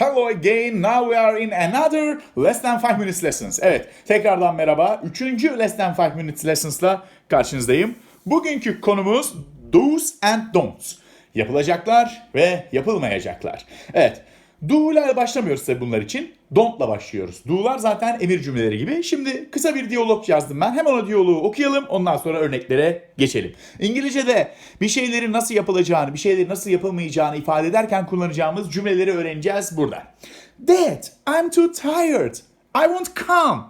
Hello again. Now we are in another less than 5 minutes lessons. Evet, tekrardan merhaba. Üçüncü less than 5 minutes lessons'la karşınızdayım. Bugünkü konumuz do's and don'ts. Yapılacaklar ve yapılmayacaklar. Evet, do'lar başlamıyoruz tabii bunlar için. Don't'la başlıyoruz. Do'lar zaten emir cümleleri gibi. Şimdi kısa bir diyalog yazdım ben. Hemen o diyaloğu okuyalım. Ondan sonra örneklere geçelim. İngilizce'de bir şeylerin nasıl yapılacağını, bir şeylerin nasıl yapılmayacağını ifade ederken kullanacağımız cümleleri öğreneceğiz burada. Dad, I'm too tired. I won't come.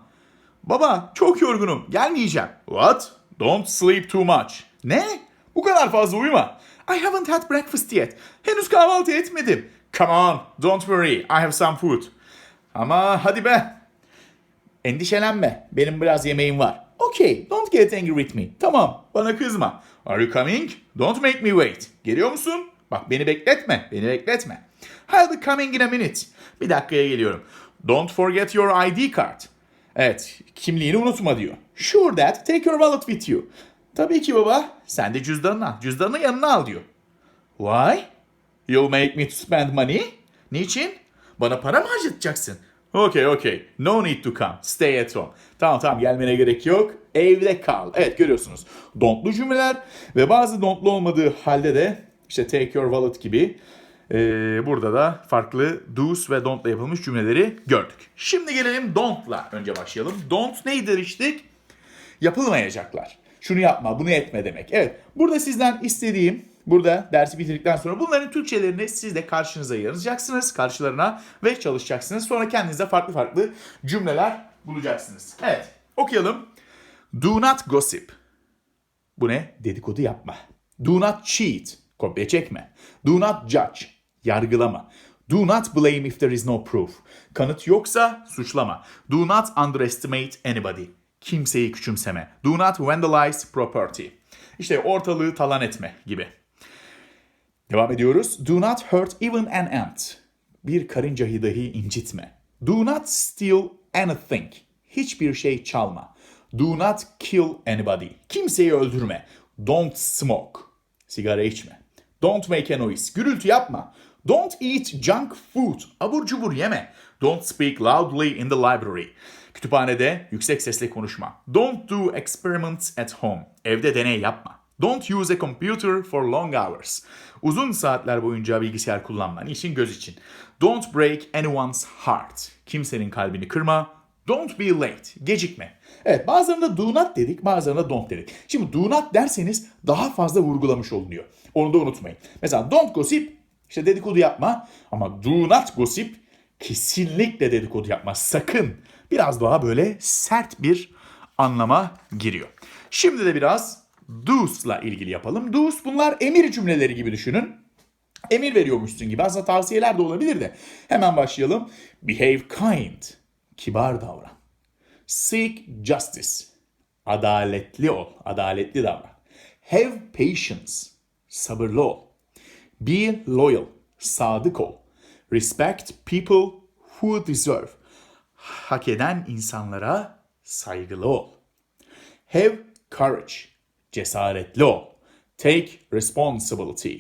Baba, çok yorgunum. Gelmeyeceğim. What? Don't sleep too much. Ne? Bu kadar fazla uyuma. I haven't had breakfast yet. Henüz kahvaltı etmedim. Come on, don't worry. I have some food. Ama hadi be. Endişelenme. Benim biraz yemeğim var. Okay, don't get angry with me. Tamam, bana kızma. Are you coming? Don't make me wait. Geliyor musun? Bak beni bekletme, beni bekletme. I'll be coming in a minute. Bir dakikaya geliyorum. Don't forget your ID card. Evet, kimliğini unutma diyor. Sure dad, take your wallet with you. Tabii ki baba, sen de cüzdanını al. Cüzdanını yanına al diyor. Why? You'll make me spend money? Niçin? Bana para mı harcatacaksın? Okay, okay. No need to come. Stay at home. Tamam tamam gelmene gerek yok. Evde kal. Evet görüyorsunuz. Don'tlu cümleler ve bazı don'tlu olmadığı halde de işte take your wallet gibi ee, burada da farklı do's ve don't'la yapılmış cümleleri gördük. Şimdi gelelim don't'la önce başlayalım. Don't neydir işte? yapılmayacaklar. Şunu yapma, bunu etme demek. Evet, burada sizden istediğim, burada dersi bitirdikten sonra bunların Türkçelerini siz de karşınıza yazacaksınız, karşılarına ve çalışacaksınız. Sonra kendinize farklı farklı cümleler bulacaksınız. Evet, okuyalım. Do not gossip. Bu ne? Dedikodu yapma. Do not cheat. Kopya çekme. Do not judge. Yargılama. Do not blame if there is no proof. Kanıt yoksa suçlama. Do not underestimate anybody. Kimseyi küçümseme. Do not vandalize property. İşte ortalığı talan etme gibi. Devam ediyoruz. Do not hurt even an ant. Bir karıncayı dahi incitme. Do not steal anything. Hiçbir şey çalma. Do not kill anybody. Kimseyi öldürme. Don't smoke. Sigara içme. Don't make a noise. Gürültü yapma. Don't eat junk food. Abur cubur yeme. Don't speak loudly in the library. Kütüphanede yüksek sesle konuşma. Don't do experiments at home. Evde deney yapma. Don't use a computer for long hours. Uzun saatler boyunca bilgisayar kullanma. Niçin? Göz için. Don't break anyone's heart. Kimsenin kalbini kırma. Don't be late. Gecikme. Evet bazılarında do not dedik bazılarında don't dedik. Şimdi do not derseniz daha fazla vurgulamış olunuyor. Onu da unutmayın. Mesela don't gossip işte dedikodu yapma ama do not gossip kesinlikle dedikodu yapma. Sakın. Biraz daha böyle sert bir anlama giriyor. Şimdi de biraz do's'la ilgili yapalım. Do's bunlar emir cümleleri gibi düşünün. Emir veriyormuşsun gibi. Aslında tavsiyeler de olabilir de. Hemen başlayalım. Behave kind. Kibar davran. Seek justice. Adaletli ol. Adaletli davran. Have patience. Sabırlı ol. Be loyal. Sadık ol. Respect people who deserve. Hak eden insanlara saygılı ol. Have courage. Cesaretli ol. Take responsibility.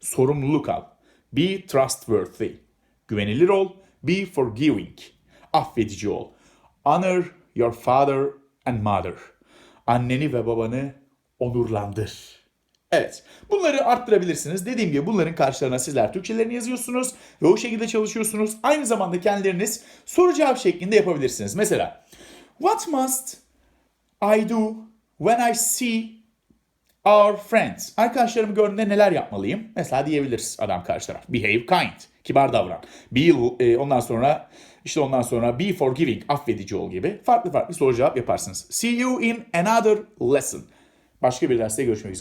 Sorumluluk al. Be trustworthy. Güvenilir ol. Be forgiving. Affedici ol. Honor your father and mother. Anneni ve babanı onurlandır. Evet, bunları arttırabilirsiniz. Dediğim gibi bunların karşılarına sizler Türkçelerini yazıyorsunuz ve o şekilde çalışıyorsunuz. Aynı zamanda kendileriniz soru cevap şeklinde yapabilirsiniz. Mesela, what must I do when I see our friends? Arkadaşlarımı gördüğümde neler yapmalıyım? Mesela diyebiliriz adam karşı taraf. Behave kind. Kibar davran. Be, e, ondan sonra işte ondan sonra be forgiving. Affedici ol gibi. Farklı farklı soru cevap yaparsınız. See you in another lesson. Başka bir derste görüşmek üzere.